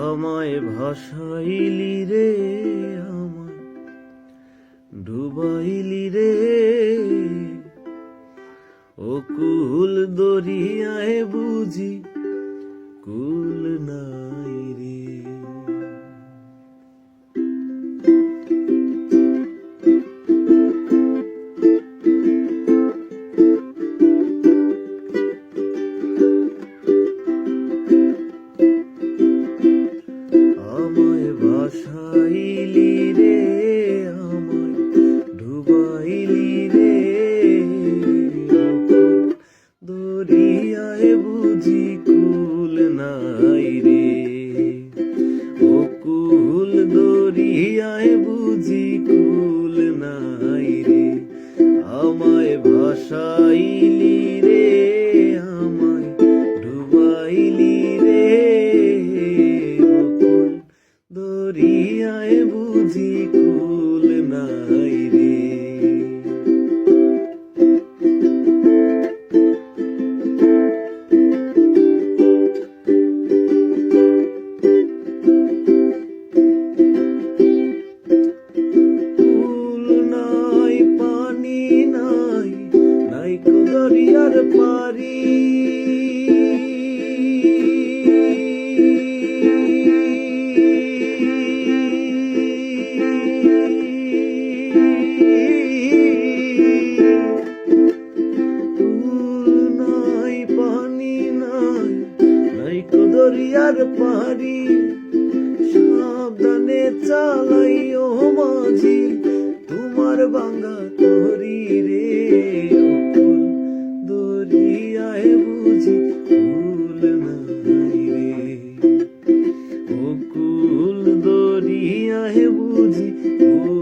আমায় ভাসাইলি রে আমায় ডুবাইলি রে। ও কুল দরিয়ায় বুঝি কুল নাই বুঝি কুল নাই রে। ও কুল দরিয়ায় বুঝি কুল নাই রে। আমায় ভাসাইলি রে, আমায় ডুবাইলি রে। অকুল দরিয়ায় বুঝি দরিয়ার পারি দরিয়ার পারি সাবধানে চালাইও মাঝি তোমার বাঙ্গা তরি রে। বুঝি ফুল নাই রে। অকুল দরিয়ায় বুঝি ফুল